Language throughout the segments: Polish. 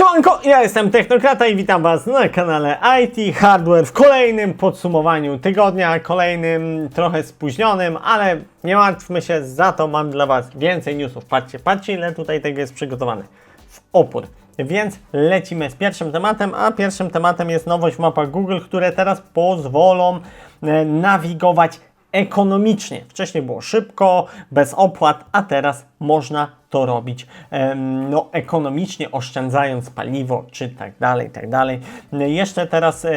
Siemanko, ja jestem Technokrata i witam Was na kanale IT Hardware w kolejnym podsumowaniu tygodnia, kolejnym trochę spóźnionym, ale nie martwmy się, za to mam dla Was więcej newsów. Patrzcie, patrzcie ile tutaj tego jest przygotowane w opór. Więc lecimy z pierwszym tematem, a pierwszym tematem jest nowość w mapach Google, które teraz pozwolą e, nawigować ekonomicznie. Wcześniej było szybko, bez opłat, a teraz można to robić no, ekonomicznie, oszczędzając paliwo, czy tak dalej, tak dalej. Jeszcze teraz e,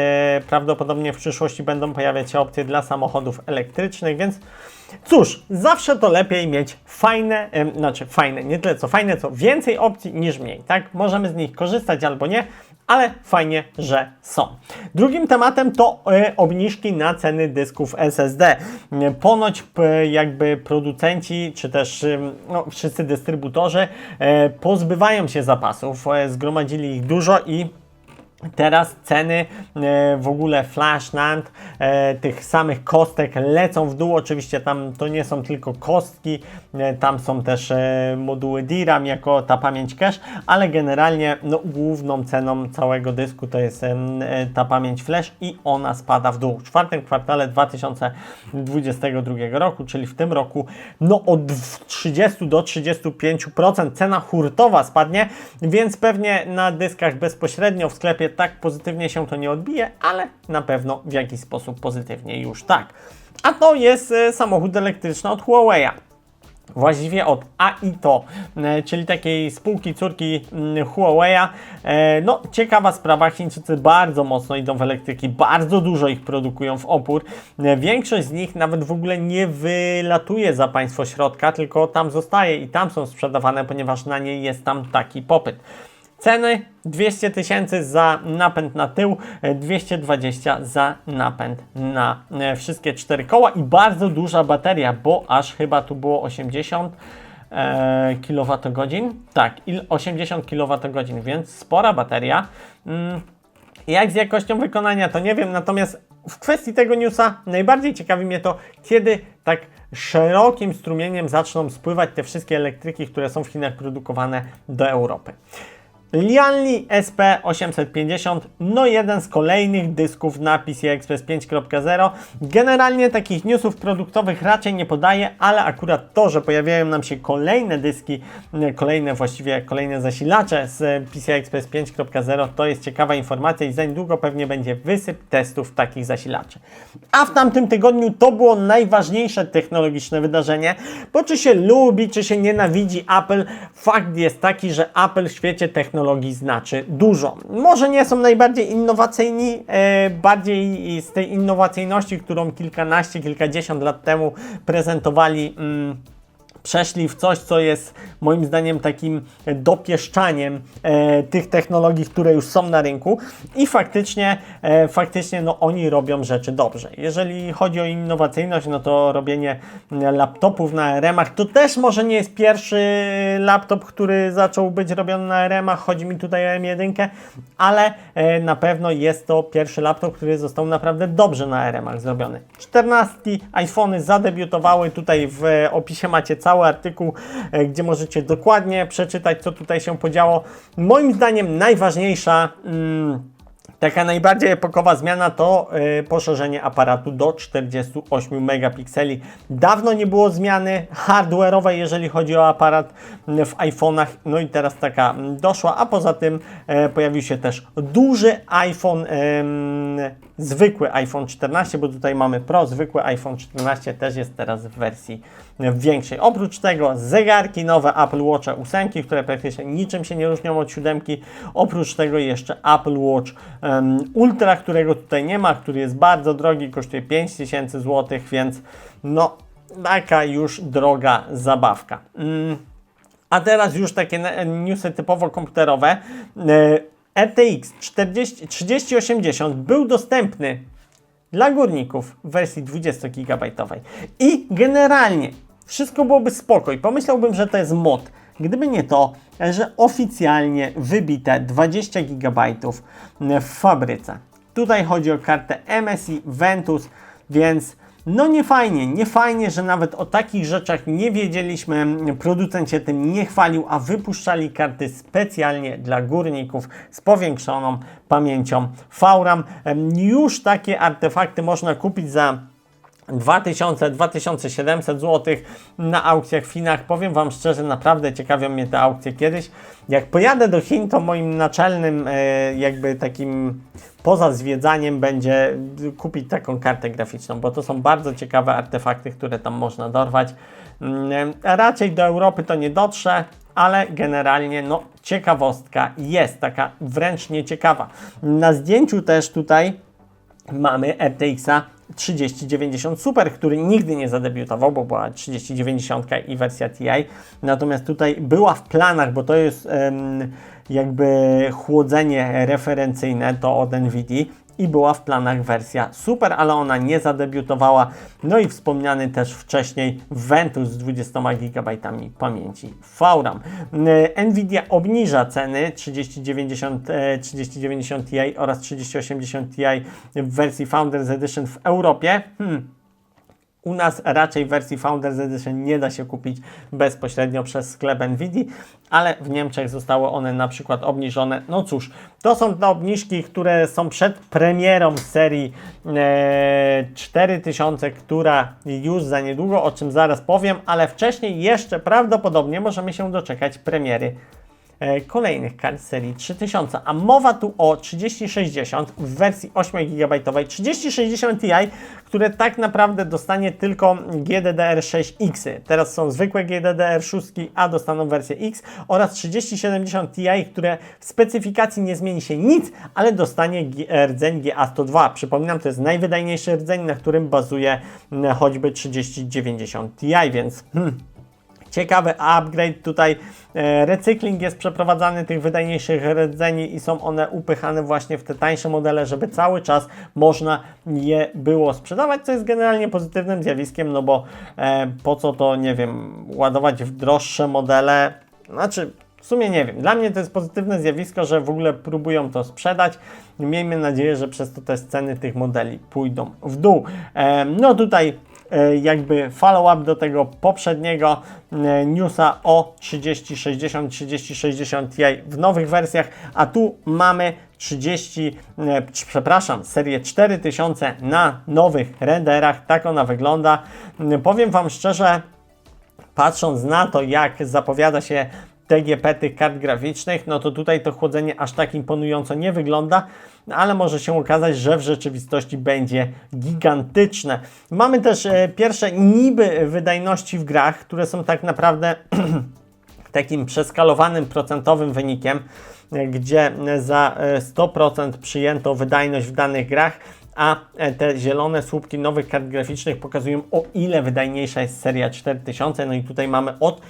prawdopodobnie w przyszłości będą pojawiać się opcje dla samochodów elektrycznych, więc cóż, zawsze to lepiej mieć fajne, znaczy fajne, nie tyle co fajne, co więcej opcji niż mniej, tak? Możemy z nich korzystać albo nie, ale fajnie, że są. Drugim tematem to e, obniżki na ceny dysków SSD. E, Ponoć jakby producenci, czy też ym, no, wszyscy dystrybutorzy e, pozbywają się zapasów, e, zgromadzili ich dużo i Teraz ceny e, w ogóle flash NAND e, tych samych kostek lecą w dół. Oczywiście tam to nie są tylko kostki, e, tam są też moduły DRAM jako ta pamięć cache, ale generalnie no, główną ceną całego dysku to jest ta pamięć flash i ona spada w dół. W czwartym kwartale 2022 roku, czyli w tym roku, no od 30 do 35% cena hurtowa spadnie, więc pewnie na dyskach bezpośrednio w sklepie tak pozytywnie się to nie odbije, ale na pewno w jakiś sposób pozytywnie już tak. A to jest e, samochód elektryczny od Huawei'a. Właściwie od AITO, e, czyli takiej spółki córki mm, Huawei'a. E, No, ciekawa sprawa, Chińczycy bardzo mocno idą w elektryki, bardzo dużo ich produkują w opór. Większość z nich nawet w ogóle nie wylatuje za państwo środka, tylko tam zostaje i tam są sprzedawane, ponieważ na nie jest tam taki popyt. Ceny 200 tysięcy za napęd na tył, e, 220 za napęd na e, wszystkie cztery koła i bardzo duża bateria, bo aż chyba tu było 80 e, kWh. Tak, il- 80 kWh, więc spora bateria. Mm, jak z jakością wykonania, to nie wiem, natomiast w kwestii tego newsa najbardziej ciekawi mnie to, kiedy tak szerokim strumieniem zaczną spływać te wszystkie elektryki, które są w Chinach produkowane do Europy. Lianli SP850, no jeden z kolejnych dysków na PCI Express 5.0. Generalnie takich newsów produktowych raczej nie podaję, ale akurat to, że pojawiają nam się kolejne dyski, nie, kolejne właściwie kolejne zasilacze z PCI Express 5.0, to jest ciekawa informacja i za niedługo pewnie będzie wysyp testów takich zasilaczy. A w tamtym tygodniu to było najważniejsze technologiczne wydarzenie, bo czy się lubi, czy się nienawidzi Apple, fakt jest taki, że Apple w świecie technologii znaczy dużo. Może nie są najbardziej innowacyjni, e, bardziej z tej innowacyjności, którą kilkanaście, kilkadziesiąt lat temu prezentowali. Przeszli w coś, co jest moim zdaniem takim dopieszczaniem e, tych technologii, które już są na rynku i faktycznie, e, faktycznie no, oni robią rzeczy dobrze. Jeżeli chodzi o innowacyjność, no to robienie laptopów na RM-ach, to też może nie jest pierwszy laptop, który zaczął być robiony na RM-ach, chodzi mi tutaj o M1, ale e, na pewno jest to pierwszy laptop, który został naprawdę dobrze na RM-ach zrobiony. 14 iPhony zadebiutowały, tutaj w opisie macie cały artykuł, e, gdzie możecie dokładnie przeczytać, co tutaj się podziało. Moim zdaniem najważniejsza, mm, taka najbardziej epokowa zmiana to e, poszerzenie aparatu do 48 megapikseli. Dawno nie było zmiany hardware'owej, jeżeli chodzi o aparat mm, w iPhone'ach, no i teraz taka mm, doszła, a poza tym e, pojawił się też duży iPhone, em, zwykły iPhone 14, bo tutaj mamy Pro, zwykły iPhone 14 też jest teraz w wersji większej. Oprócz tego zegarki nowe Apple Watch 8, które praktycznie niczym się nie różnią od 7. Oprócz tego jeszcze Apple Watch em, Ultra, którego tutaj nie ma, który jest bardzo drogi, kosztuje 5000 zł, więc no taka już droga zabawka. Mm. A teraz już takie ne- newsy typowo komputerowe. E, RTX 40, 3080 był dostępny dla górników w wersji 20 GB. I generalnie wszystko byłoby spoko i pomyślałbym, że to jest mod. Gdyby nie to, że oficjalnie wybite 20 GB w fabryce. Tutaj chodzi o kartę MSI Ventus, więc No nie fajnie, nie fajnie, że nawet o takich rzeczach nie wiedzieliśmy, producent się tym nie chwalił, a wypuszczali karty specjalnie dla górników z powiększoną pamięcią VRAM. Już takie artefakty można kupić za 2000-2700 zł na aukcjach w Chinach. Powiem Wam szczerze, naprawdę ciekawią mnie te aukcje kiedyś. Jak pojadę do Chin, to moim naczelnym e, jakby takim poza zwiedzaniem będzie kupić taką kartę graficzną, bo to są bardzo ciekawe artefakty, które tam można dorwać. Mm, Raczej do Europy to nie dotrze, ale generalnie no ciekawostka jest taka wręcz nieciekawa. Na zdjęciu też tutaj mamy RTX-a 3090 Super, który nigdy nie zadebiutował, bo była 3090 i wersja TI. Natomiast tutaj była w planach, bo to jest jakby chłodzenie referencyjne to od Nvidia i była w planach wersja Super, ale ona nie zadebiutowała. No i wspomniany też wcześniej Ventus z 20 GB pamięci VRAM. E, Nvidia obniża ceny 3090, e, 3090 Ti oraz 3080 Ti w wersji Founders Edition w Europie. Hmm. U nas raczej wersji Founders Edition nie da się kupić bezpośrednio przez sklep Nvidia, ale w Niemczech zostały one na przykład obniżone. No cóż, to są te obniżki, które są przed premierą serii e, 4000, która już za niedługo, o czym zaraz powiem, ale wcześniej jeszcze prawdopodobnie możemy się doczekać premiery kolejnych kart serii 3000, a mowa tu o 3060 w wersji 8 GB, 3060 Ti, które tak naprawdę dostanie tylko GDDR6X. Teraz są zwykłe GDDR6, a dostaną wersję X oraz 3070 Ti, które w specyfikacji nie zmieni się nic, ale dostanie G- rdzeń GA102. Przypominam, to jest najwydajniejszy rdzeń, na którym bazuje choćby 3090 Ti, więc hmm, Ciekawy upgrade tutaj. E, recykling jest przeprowadzany tych wydajniejszych rdzeni i są one upychane właśnie w te tańsze modele, żeby cały czas można je było sprzedawać, co jest generalnie pozytywnym zjawiskiem, no bo e, po co to, nie wiem, ładować w droższe modele, znaczy w sumie nie wiem. Dla mnie to jest pozytywne zjawisko, że w ogóle próbują to sprzedać. Miejmy nadzieję, że przez to też ceny tych modeli pójdą w dół. E, no tutaj jakby follow-up do tego poprzedniego e, newsa o 3060, 3060 Ti w nowych wersjach, a tu mamy 30, e, przepraszam, serię 4000 na nowych renderach. Tak ona wygląda. E, Powiem Wam szczerze, patrząc na to, jak zapowiada się TGP tych kart graficznych, no to tutaj to chłodzenie aż tak imponująco nie wygląda, ale może się okazać, że w rzeczywistości będzie gigantyczne. Mamy też e, pierwsze niby wydajności w grach, które są tak naprawdę takim przeskalowanym procentowym wynikiem, e, gdzie e, za e, 100% przyjęto wydajność w danych grach, a e, te zielone słupki nowych kart graficznych pokazują o ile wydajniejsza jest seria 4000. No i tutaj mamy od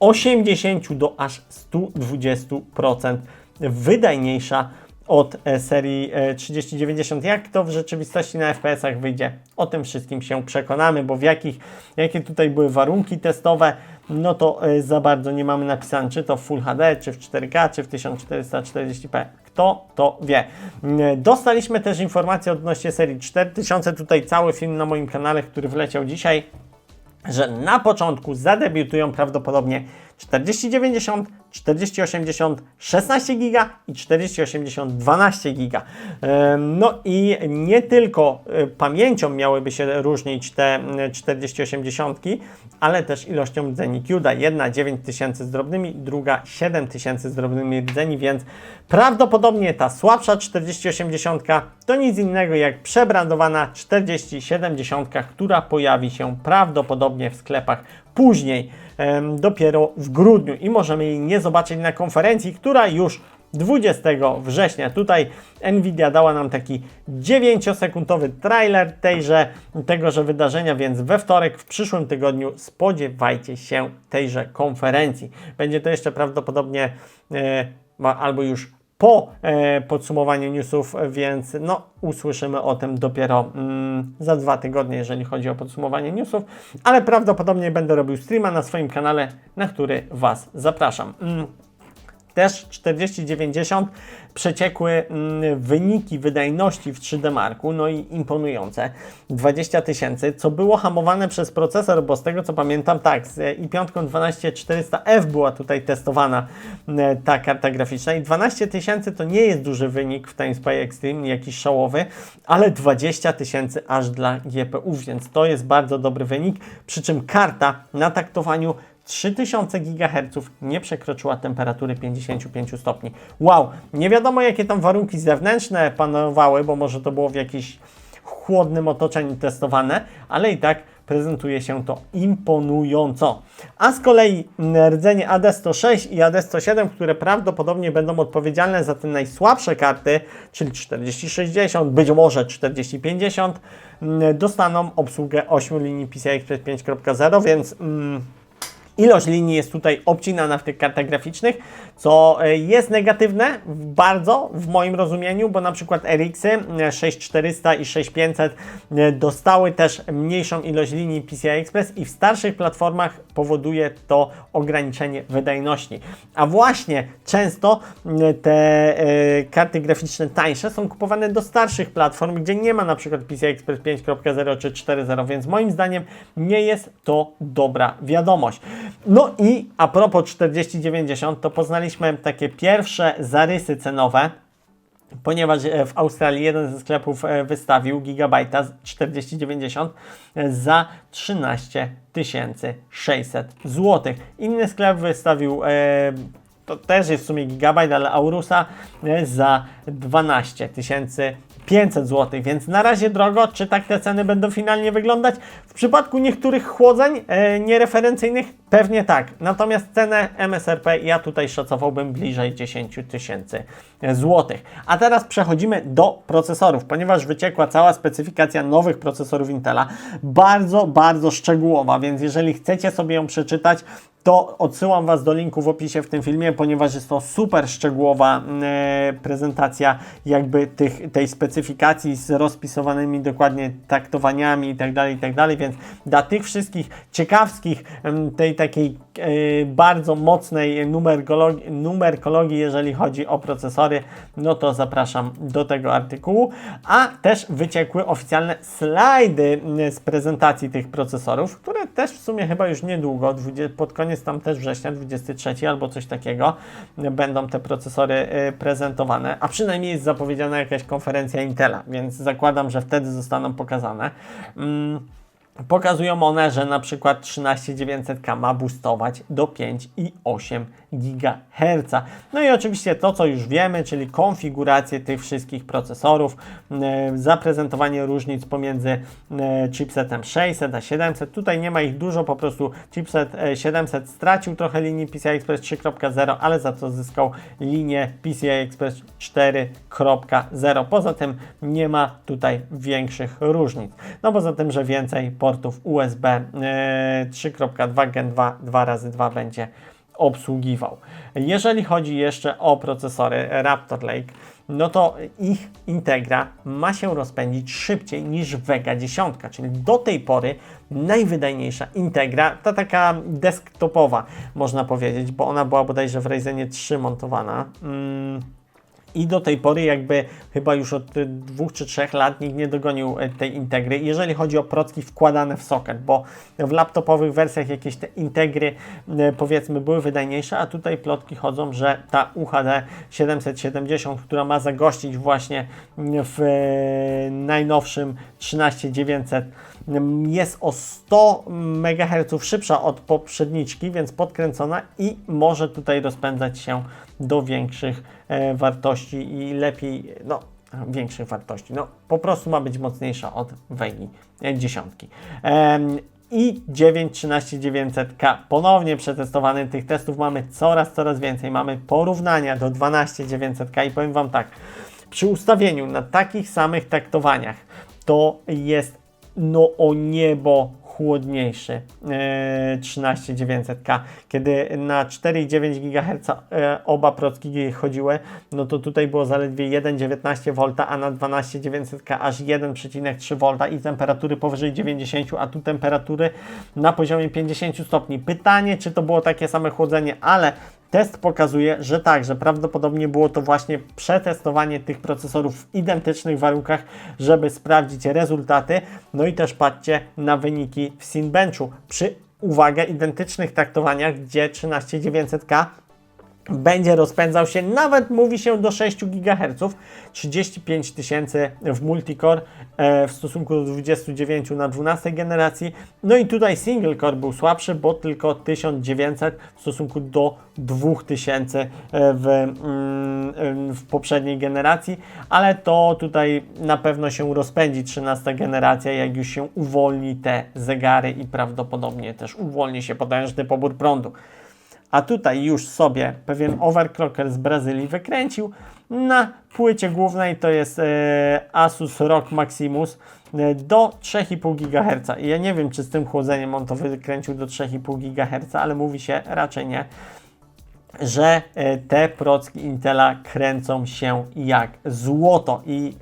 80 do aż 120% wydajniejsza od e, serii e, 3090. Jak to w rzeczywistości na FPS-ach wyjdzie? O tym wszystkim się przekonamy, bo w jakich, jakie tutaj były warunki testowe, no to e, za bardzo nie mamy napisane, czy to w Full HD, czy w 4K, czy w 1440p. Kto to wie. Mm, Dostaliśmy też informację odnośnie serii 4000. Tutaj cały film na moim kanale, który wleciał dzisiaj że na początku zadebiutują prawdopodobnie 4090, 4080, 16 GB i 4080, 12 GB. Em, No i nie tylko y, pamięcią miałyby się różnić te y, 4080, ale też ilością rdzeni CUDA. Jedna 9000 z drobnymi, druga 7000 z drobnymi rdzeni, więc prawdopodobnie ta słabsza 4080 to nic innego jak przebrandowana 4070, która pojawi się prawdopodobnie w sklepach później, dopiero w grudniu i możemy jej nie zobaczyć na konferencji, która już 20 września. Tutaj Nvidia dała nam taki 9-sekundowy trailer tejże, tegoże wydarzenia, więc we wtorek, w przyszłym tygodniu spodziewajcie się tejże konferencji. Będzie to jeszcze prawdopodobnie e, albo już po e, podsumowaniu newsów, więc no, usłyszymy o tym dopiero mm, za dwa tygodnie, jeżeli chodzi o podsumowanie newsów, ale prawdopodobnie będę robił streama na swoim kanale, na który Was zapraszam. Mm. Też 4090 przeciekły mm, wyniki wydajności w 3D Marku, no i imponujące. 20 tysięcy, co było hamowane przez procesor, bo z tego co pamiętam, tak, z i5 12400F była tutaj testowana mm, ta karta graficzna i 12 tysięcy to nie jest duży wynik w TimeSpy Extreme, jakiś szałowy, ale 20 tysięcy aż dla GPU, więc to jest bardzo dobry wynik, przy czym karta na taktowaniu 3000 GHz nie przekroczyła temperatury 55 stopni. Wow, nie wiadomo jakie tam warunki zewnętrzne panowały, bo może to było w jakimś chłodnym otoczeniu testowane, ale i tak prezentuje się to imponująco. A z kolei rdzenie AD106 i AD107, które prawdopodobnie będą odpowiedzialne za te najsłabsze karty, czyli 4060, być może 4050, dostaną obsługę 8 linii PCI Express 5.0, więc... Mm, Ilość linii jest tutaj obcinana w tych kartach graficznych, co e, jest negatywne bardzo w moim rozumieniu, bo na przykład RX-y 6400 i 6500 e, dostały też mniejszą ilość linii PCI Express i w starszych platformach powoduje to ograniczenie wydajności. A właśnie często e, te karty graficzne tańsze są kupowane do starszych platform, gdzie nie ma na przykład PCI Express 5.0 czy 4.0, więc moim zdaniem nie jest to dobra wiadomość. No i a propos 4090, to poznaliśmy takie pierwsze zarysy cenowe, ponieważ e, w Australii jeden ze sklepów e, wystawił gigabajta 4090 e, za 13 600 zł. Inny sklep wystawił to też jest w sumie gigabajt, ale Aurusa za 12 tysięcy 500 zł, więc na razie drogo. Czy tak te ceny będą finalnie wyglądać? W przypadku niektórych chłodzeń e, niereferencyjnych pewnie tak. Natomiast cenę MSRP ja tutaj szacowałbym bliżej 10 tysięcy złotych. A teraz przechodzimy do procesorów, ponieważ wyciekła cała specyfikacja nowych procesorów Intela. Bardzo, bardzo szczegółowa, więc jeżeli chcecie sobie ją przeczytać, to odsyłam Was do linku w opisie w tym filmie, ponieważ jest to super szczegółowa e, prezentacja jakby tych, tej specyfikacji z rozpisowanymi dokładnie taktowaniami itd., tak itd., tak więc dla tych wszystkich ciekawskich, tej takiej e, bardzo mocnej numerkologii, jeżeli chodzi o procesory, no to zapraszam do tego artykułu, a też wyciekły oficjalne slajdy z prezentacji tych procesorów, które też w sumie chyba już niedługo, pod koniec tam też września, 23 albo coś takiego, będą te procesory y, prezentowane, a przynajmniej jest zapowiedziana jakaś konferencja Intela, więc zakładam, że wtedy zostaną pokazane. Mm, Pokazują one, że na przykład 13900K ma boostować do 5,8 GHz. No i oczywiście to, co już wiemy, czyli konfigurację tych wszystkich procesorów, e, zaprezentowanie różnic pomiędzy e, chipsetem 600 a 700. Tutaj nie ma ich dużo, po prostu chipset 700 e, stracił trochę linii PCI Express 3.0, ale za to zyskał linię PCI Express 4.0. Poza tym nie ma tutaj większych różnic. No poza tym, że więcej portów USB 3.2 Gen 2 2 razy 2 będzie obsługiwał. Jeżeli chodzi jeszcze o procesory Raptor Lake, no to ich Integra ma się rozpędzić szybciej niż Vega 10, czyli do tej pory najwydajniejsza Integra, ta taka desktopowa można powiedzieć, bo ona była bodajże w Ryzenie 3 montowana. Mm i do tej pory jakby chyba już od dwóch czy trzech lat nikt nie dogonił e, tej integry, jeżeli chodzi o procki wkładane w socket, bo w laptopowych wersjach jakieś te integry e, powiedzmy były wydajniejsze, a tutaj plotki chodzą, że ta UHD 770, która ma zagościć właśnie w najnowszym 13900 jest o 100 MHz szybsza od poprzedniczki, więc podkręcona i może tutaj rozpędzać się do większych e, wartości i lepiej, no większych wartości. No po prostu ma być mocniejsza od Wegi e, dziesiątki. E, i 9 13900K. Ponownie przetestowany tych testów mamy coraz, coraz więcej. Mamy porównania do 12900K i powiem Wam tak, przy ustawieniu na takich samych taktowaniach to jest no o niebo chłodniejszy 13900K. Kiedy na 4,9 GHz e, oba procki chodziły, no to tutaj było zaledwie 1,19 V, a na 12900K aż 1,3 V i temperatury powyżej 90, a tu temperatury na poziomie 50 stopni. Pytanie, czy to było takie same chłodzenie, ale Test pokazuje, że tak, że prawdopodobnie było to właśnie przetestowanie tych procesorów w identycznych warunkach, żeby sprawdzić rezultaty. No i też patrzcie na wyniki w Cinebenchu przy, uwaga, identycznych traktowaniach, gdzie 13900K będzie rozpędzał się, nawet mówi się do 6 GHz, 35 tysięcy w multicore e, w stosunku do 29 na 12 generacji. No i tutaj single core był słabszy, bo tylko 1900 w stosunku do 2000 e, w, mm, w poprzedniej generacji, ale to tutaj na pewno się rozpędzi 13 generacja, jak już się uwolni te zegary i prawdopodobnie też uwolni się potężny pobór prądu. A tutaj już sobie pewien overclocker z Brazylii wykręcił na płycie głównej, to jest e, Asus ROG Maximus e, do 3,5 GHz. I ja nie wiem, czy z tym chłodzeniem on to wykręcił do 3,5 GHz, ale mówi się raczej nie że e, te procki Intela kręcą się jak złoto i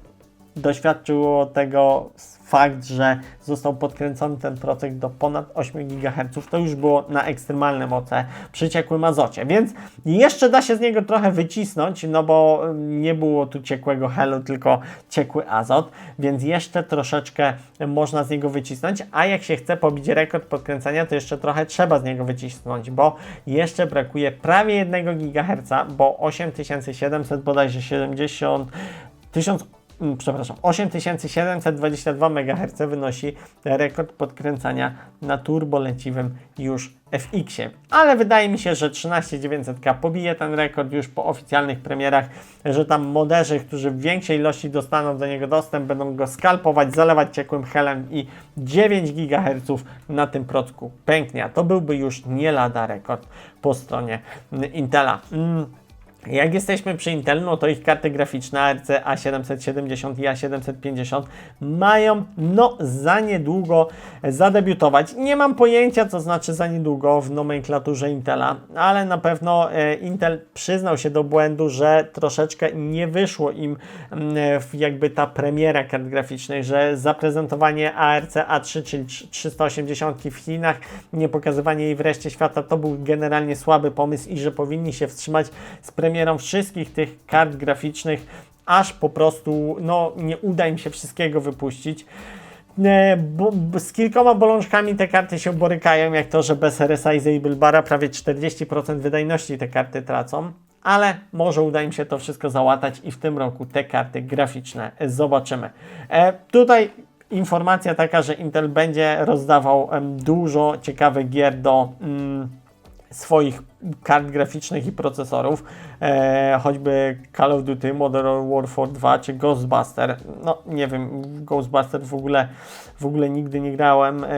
doświadczyło tego fakt, że został podkręcony ten procek do ponad 8 GHz, to już było na ekstremalne moce przy ciekłym azocie, więc jeszcze da się z niego trochę wycisnąć, no bo nie było tu ciekłego helu, tylko ciekły azot, więc jeszcze troszeczkę można z niego wycisnąć, a jak się chce pobić rekord podkręcania, to jeszcze trochę trzeba z niego wycisnąć, bo jeszcze brakuje prawie 1 GHz, bo 8700 bodajże 70 1000 Mm, przepraszam, 8722 MHz wynosi rekord podkręcania na turboleciwym już FX-ie. Ale wydaje mi się, że 13900K pobije ten rekord już po oficjalnych premierach, że tam moderzy, którzy w większej ilości dostaną do niego dostęp, będą go skalpować, zalewać ciekłym helem i 9 GHz na tym procku pęknie. To byłby już nie lada rekord po stronie Intela. Mm. Jak jesteśmy przy Intel, no to ich karty graficzne ARC A770 i A750 mają no za niedługo zadebiutować. Nie mam pojęcia, co znaczy za niedługo w nomenklaturze Intela, ale na pewno e, Intel przyznał się do błędu, że troszeczkę nie wyszło im mm, jakby ta premiera kart graficznych, że zaprezentowanie ARC A3, czyli 380 w Chinach, nie pokazywanie jej wreszcie świata, to był generalnie słaby pomysł i że powinni się wstrzymać z premierą premierą wszystkich tych kart graficznych, aż po prostu no, nie uda im się wszystkiego wypuścić. E, bo, z kilkoma bolączkami te karty się borykają, jak to, że bez Resizable Bara prawie 40% wydajności te karty tracą, ale może uda im się to wszystko załatać i w tym roku te karty graficzne zobaczymy. E, tutaj informacja taka, że Intel będzie rozdawał dużo ciekawych gier do mm, swoich kart graficznych i procesorów, e, choćby Call of Duty, Modern Warfare 2 czy Ghostbuster. No nie wiem, Ghostbuster w ogóle, w ogóle nigdy nie grałem e,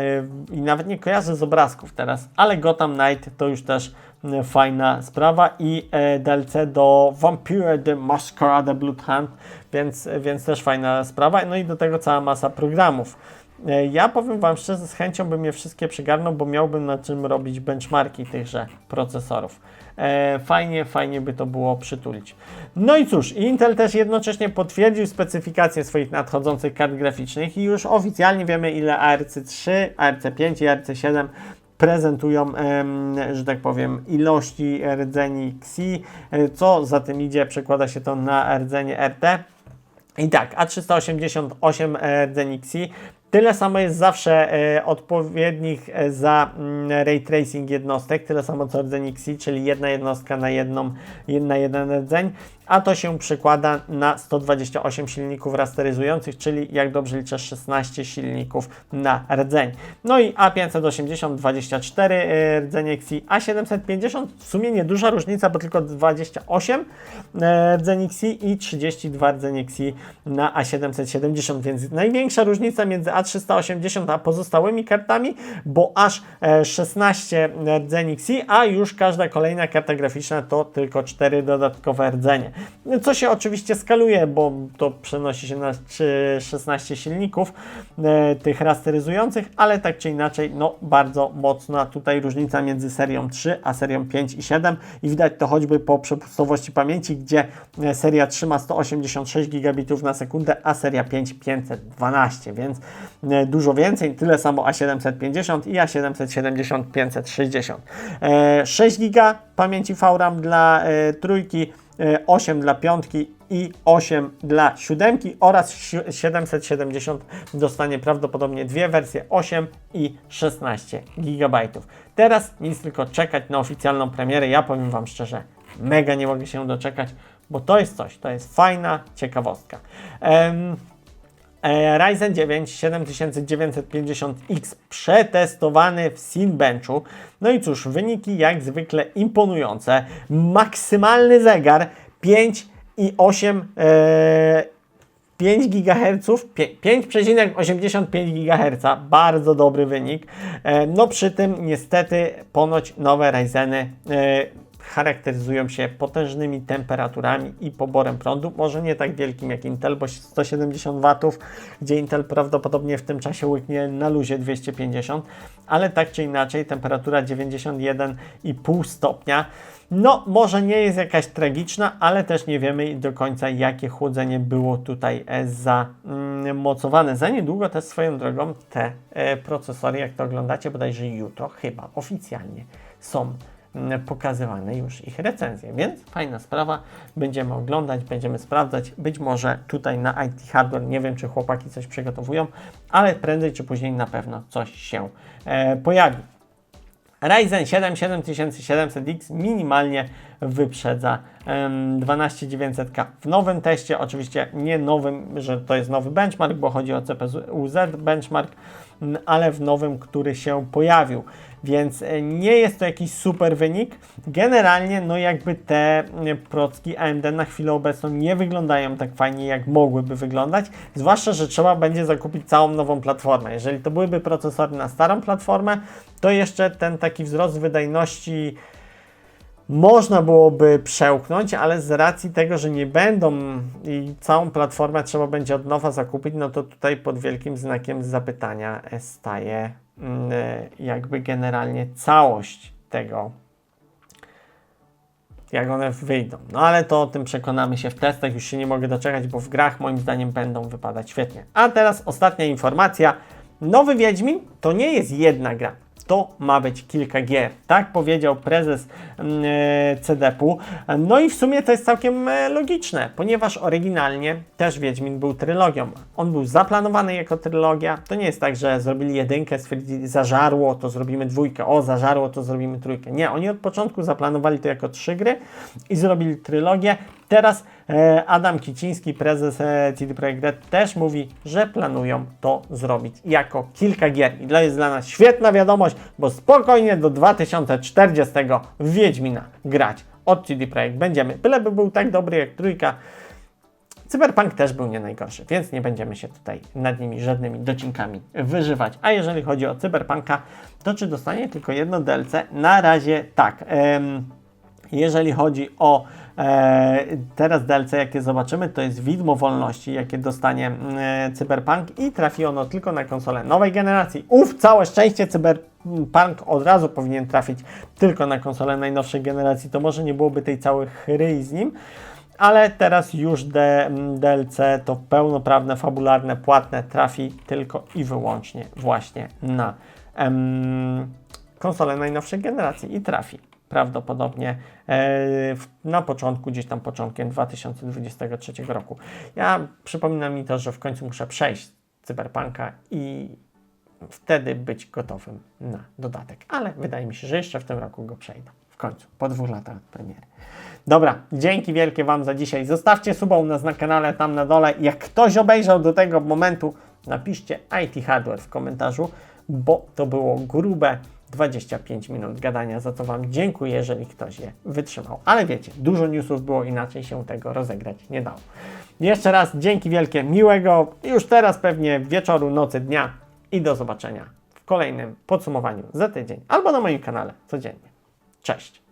i nawet nie kojarzę z obrazków teraz, ale Gotham Knight to już też e, fajna sprawa i e, DLC do Vampire the Masquerade Bloodhunt, więc, więc też fajna sprawa. No i do tego cała masa programów. E, ja powiem Wam szczerze, z chęcią bym je wszystkie przygarnął, bo miałbym na czym robić benchmarki tychże procesorów. E, fajnie, fajnie by to było przytulić. No i cóż, Intel też jednocześnie potwierdził specyfikację swoich nadchodzących kart graficznych i już oficjalnie wiemy ile ARC3, ARC5 i ARC7 prezentują, że tak powiem, ilości rdzeni XI, e, co za tym idzie, przekłada się to na rdzenie RT. I tak, A388 rdzeni XI Tyle samo jest zawsze e, odpowiednich e, za mm, ray tracing jednostek, tyle samo co rdzeń XI, czyli jedna jednostka na, jedną, na jeden rdzeń. A to się przekłada na 128 silników rasteryzujących, czyli jak dobrze liczę 16 silników na rdzeń. No i A580 24 rdzenie XI, A750 w sumie nieduża różnica, bo tylko 28 e, rdzeń XI i 32 rdzeń XI na A770, więc największa różnica między A380 a pozostałymi kartami, bo aż 16 e, rdzeni XI, a już każda kolejna karta graficzna to tylko 4 dodatkowe rdzenie. Co się oczywiście skaluje, bo to przenosi się na 16 silników e, tych rasteryzujących, ale tak czy inaczej, no bardzo mocna tutaj różnica między serią 3 a serią 5 i 7 i widać to choćby po przepustowości pamięci, gdzie e, seria 3 ma 186 gigabitów na sekundę, a seria 5 512, więc dużo więcej, tyle samo A750 i A770 560. E, 6 GB pamięci VRAM dla e, trójki, e, 8 dla piątki i 8 dla siódemki oraz si- 770 dostanie prawdopodobnie dwie wersje 8 i 16 GB. Teraz nic tylko czekać na oficjalną premierę. Ja powiem Wam szczerze, mega nie mogę się doczekać, bo to jest coś, to jest fajna ciekawostka. E, Ryzen 9 7950X przetestowany w Cinebenchu. No i cóż, wyniki jak zwykle imponujące. Maksymalny zegar 5,8 e, 5 GHz, pie- 5,85 GHz, bardzo dobry wynik. E, No przy tym niestety ponoć nowe Ryzeny e, charakteryzują się potężnymi temperaturami i poborem prądu, może nie tak wielkim jak Intel, bo 170 W, gdzie Intel prawdopodobnie w tym czasie łyknie na luzie 250, ale tak czy inaczej temperatura 91,5 stopnia. No, może nie jest jakaś tragiczna, ale też nie wiemy do końca, jakie chłodzenie było tutaj e, zamocowane. Za niedługo też swoją drogą te e, procesory, jak to oglądacie, bodajże jutro, chyba oficjalnie są pokazywane już ich recenzje, więc fajna sprawa. Będziemy oglądać, będziemy sprawdzać. Być może tutaj na IT Hardware, nie wiem czy chłopaki coś przygotowują, ale prędzej czy później na pewno coś się e, pojawi. Ryzen 7 7700X minimalnie wyprzedza em, 12900K. W nowym teście, oczywiście nie nowym, że to jest nowy benchmark, bo chodzi o CPUZ benchmark, m, ale w nowym, który się pojawił. Więc e, nie jest to jakiś super wynik. Generalnie, no jakby te e, procki AMD na chwilę obecną nie wyglądają tak fajnie, jak mogłyby wyglądać. Zwłaszcza, że trzeba będzie zakupić całą nową platformę. Jeżeli to byłyby procesory na starą platformę, to jeszcze ten taki wzrost wydajności można byłoby przełknąć, ale z racji tego, że nie będą i całą platformę trzeba będzie od nowa zakupić, no to tutaj pod wielkim znakiem zapytania staje mm, e, jakby generalnie całość tego, jak one wyjdą. No ale to o tym przekonamy się w testach, już się nie mogę doczekać, bo w grach moim zdaniem będą wypadać świetnie. A teraz ostatnia informacja. Nowy Wiedźmin to nie jest jedna gra. To ma być kilka gier. Tak powiedział prezes mm, e, CDP-u. No i w sumie to jest całkiem e, logiczne, ponieważ oryginalnie też Wiedźmin był trylogią. On był zaplanowany jako trylogia. To nie jest tak, że zrobili jedynkę, stwierdzili zażarło, to zrobimy dwójkę. O, zażarło, to zrobimy trójkę. Nie, oni od początku zaplanowali to jako trzy gry i zrobili trylogię. Teraz e, Adam Kiciński, prezes e, CD Projekt Red też mówi, że planują to zrobić jako kilka gier. I to jest dla nas świetna wiadomość, bo spokojnie do 2040 w Wiedźmina grać od CD Projekt będziemy. Byleby był tak dobry jak trójka, Cyberpunk też był nie najgorszy, więc nie będziemy się tutaj nad nimi żadnymi docinkami wyżywać. A jeżeli chodzi o Cyberpunka, to czy dostanie tylko jedno DLC? Na razie tak. Jeżeli chodzi o teraz DLC, jakie zobaczymy, to jest Widmo Wolności, jakie dostanie e, Cyberpunk i trafi ono tylko na konsolę nowej generacji. Uf, całe szczęście Cyberpunk od razu powinien trafić tylko na konsolę najnowszej generacji, to może nie byłoby tej całej chry z nim, ale teraz już DLC to pełnoprawne, fabularne, płatne trafi tylko i wyłącznie właśnie na em, konsolę najnowszej generacji i trafi prawdopodobnie e, na początku, gdzieś tam początkiem 2023 roku. Ja przypomina mi to, że w końcu muszę przejść Cyberpunka i wtedy być gotowym na dodatek. Ale wydaje mi się, że jeszcze w tym roku go przejdę. W końcu, po dwóch latach premiery. Dobra, dzięki wielkie Wam za dzisiaj. Zostawcie suba u nas na kanale, tam na dole. Jak ktoś obejrzał do tego momentu, napiszcie IT Hardware w komentarzu, bo to było grube 25 minut gadania, za co Wam dziękuję, jeżeli ktoś je wytrzymał. Ale wiecie, dużo newsów było, inaczej się tego rozegrać nie dało. Jeszcze raz dzięki wielkie, miłego już teraz pewnie wieczoru, nocy, dnia i do zobaczenia w kolejnym podsumowaniu za tydzień albo na moim kanale codziennie. Cześć!